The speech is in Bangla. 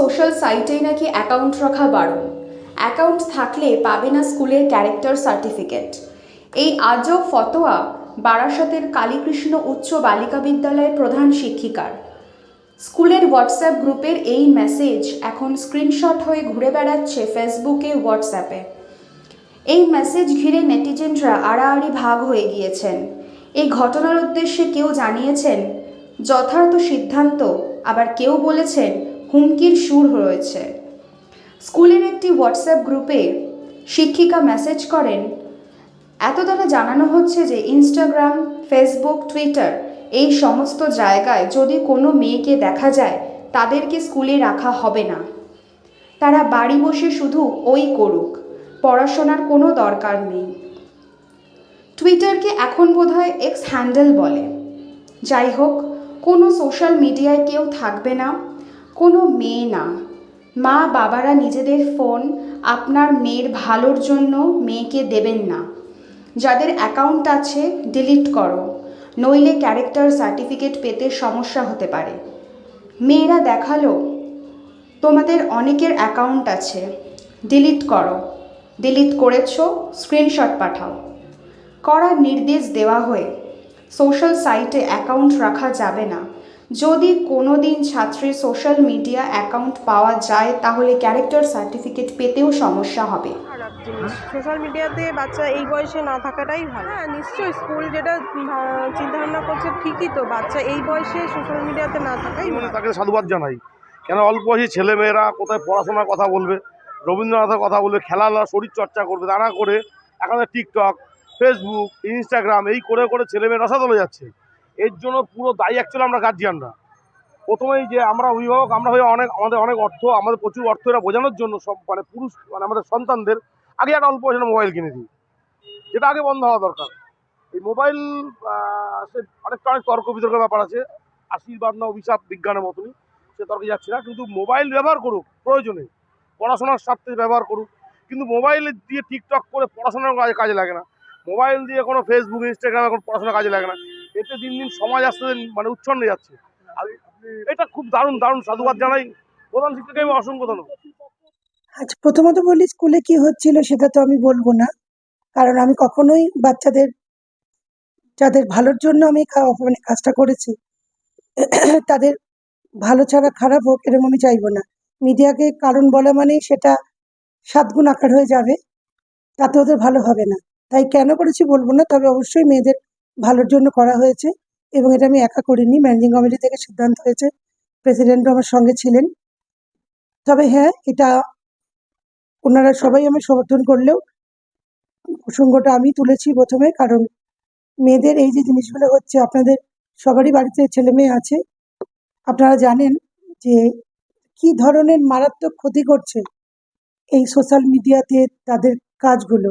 সোশ্যাল সাইটেই নাকি অ্যাকাউন্ট রাখা বারণ। অ্যাকাউন্ট থাকলে পাবে না স্কুলের ক্যারেক্টার সার্টিফিকেট এই আজব ফতোয়া বারাসতের কালীকৃষ্ণ উচ্চ বালিকা বিদ্যালয়ের প্রধান শিক্ষিকার। স্কুলের হোয়াটসঅ্যাপ গ্রুপের এই মেসেজ এখন স্ক্রিনশট হয়ে ঘুরে বেড়াচ্ছে ফেসবুকে হোয়াটসঅ্যাপে এই মেসেজ ঘিরে নেটিজেনরা আড়াআড়ি ভাগ হয়ে গিয়েছেন। এই ঘটনার উদ্দেশ্যে কেউ জানিয়েছেন, যথার্থ সিদ্ধান্ত, আবার কেউ বলেছেন হুমকির সুর রয়েছে। স্কুলের একটি হোয়াটসঅ্যাপ গ্রুপে শিক্ষিকা মেসেজ করেন, এত দ্বারা জানানো হচ্ছে যে ইনস্টাগ্রাম ফেসবুক টুইটার এই সমস্ত জায়গায় যদি কোনো মেয়েকে দেখা যায়, তাদেরকে স্কুলে রাখা হবে না। তারা বাড়ি বসে শুধু ওই করুক, পড়াশোনার কোনো দরকার নেই। টুইটারকে এখন বোধহয় এক্স হ্যান্ডেল বলে। যাই হোক, কোনো সোশ্যাল মিডিয়ায় কেউ থাকবে না। কোনো মেয়ে না। মা বাবারা নিজেদের ফোন আপনার মেয়ের ভালোর জন্য মেয়েকে দেবেন না। যাদের অ্যাকাউন্ট আছে, ডিলিট করো। নইলে ক্যারেক্টার সার্টিফিকেট পেতে সমস্যা হতে পারে। মেয়েরা দেখাল, তোমাদের অনেকের অ্যাকাউন্ট আছে। ডিলিট করো। ডিলিট করেছ, স্ক্রিনশট পাঠাও। করার নির্দেশ দেওয়া হয়ে সোশ্যাল সাইটে অ্যাকাউন্ট রাখা যাবে না। যদি কোনো দিন ছাত্রীর সোশ্যাল মিডিয়া অ্যাকাউন্ট পাওয়া যায় তাহলে ক্যারেক্টার সার্টিফিকেট পেতেও সমস্যা হবে। খারাপ জিনিস সোশ্যাল মিডিয়াতে বাচ্চা এই বয়সে না থাকাটাই ভালো। হ্যাঁ নিশ্চয়ই স্কুল যেটা চিন্তা ভাবনা করছে ঠিকই তো বাচ্চা এই বয়সে সোশ্যাল মিডিয়াতে না থাকাই মানে তাকে সাধুবাদ জানাই। কেন অল্প বয়সী ছেলেমেয়েরা কোথায় পড়াশোনার কথা বলবে রবীন্দ্রনাথের কথা বলবে খেলাধুলা শরীর চর্চা করবে তারা করে এখন টিকটক ফেসবুক ইনস্টাগ্রাম এই করে করে ছেলেমেয়েরা রসাতলে যাচ্ছে। এর জন্য পুরো দায়ী অ্যাকচুয়ালি আমরা গার্জিয়ানরা প্রথমেই যে আমরা অভিভাবক, আমরা হয়ে অনেক, আমাদের অনেক অর্থ, আমাদের প্রচুর অর্থ এরা বোঝানোর জন্য সব মানে পুরুষ মানে আমাদের সন্তানদের আগে একটা অল্প বয়সে মোবাইল কিনে দিই। যেটা আগে বন্ধ হওয়া দরকার। এই মোবাইল সে অনেকটা অনেক তর্ক বিতর্কের ব্যাপার আছে। আশীর্বাদ না অভিশাপ বিজ্ঞানের মতনই। সে তর্কে যাচ্ছে না, কিন্তু মোবাইল ব্যবহার করুক, প্রয়োজনে। পড়াশোনার স্বার্থে ব্যবহার করুক। কিন্তু মোবাইল দিয়ে টিকটক করে পড়াশোনার কাজে কাজে লাগে না। মোবাইল দিয়ে কোনো ফেসবুক ইনস্টাগ্রামে এখন পড়াশোনা কাজে লাগে না। এতে দিন দিন সমাজ আস্তে মানে উচ্ছন্নে যাচ্ছে। এটা খুব দারুণ দারুণ সাধুবাদ জানাই। প্রধান শিক্ষককে আমি অসংখ্য ধন্যবাদ। আচ্ছা প্রথমত বলি, স্কুলে কি হচ্ছিল সেটা তো আমি বলব না। কারণ আমি কখনোই বাচ্চাদের, যাদের ভালোর জন্য আমি মানে কাজটা করেছি, তাদের ভালো ছাড়া খারাপ হোক এরকম আমি চাইব না। মিডিয়াকে কারণ বলা মানে সেটা সাতগুণ আকার হয়ে যাবে, তাতে ওদের ভালো হবে না। তাই কেন করেছি বলব না, তবে অবশ্যই মেয়েদের ভালোর জন্য করা হয়েছে এবং এটা আমি একা করিনি। ম্যানেজিং কমিটি থেকে সিদ্ধান্ত হয়েছে। প্রেসিডেন্টও আমার সঙ্গে ছিলেন। তবে হ্যাঁ এটা ওনারা সবাই আমার সমর্থন করলেও প্রসঙ্গটা আমি তুলেছি প্রথমে, কারণ মেয়েদের এই যে জিনিসগুলো হচ্ছে, আপনাদের সবারই বাড়িতে ছেলে মেয়ে আছে। আপনারা জানেন যে কি ধরনের মারাত্মক ক্ষতি করছে এই সোশ্যাল মিডিয়াতে তাদের কাজগুলো।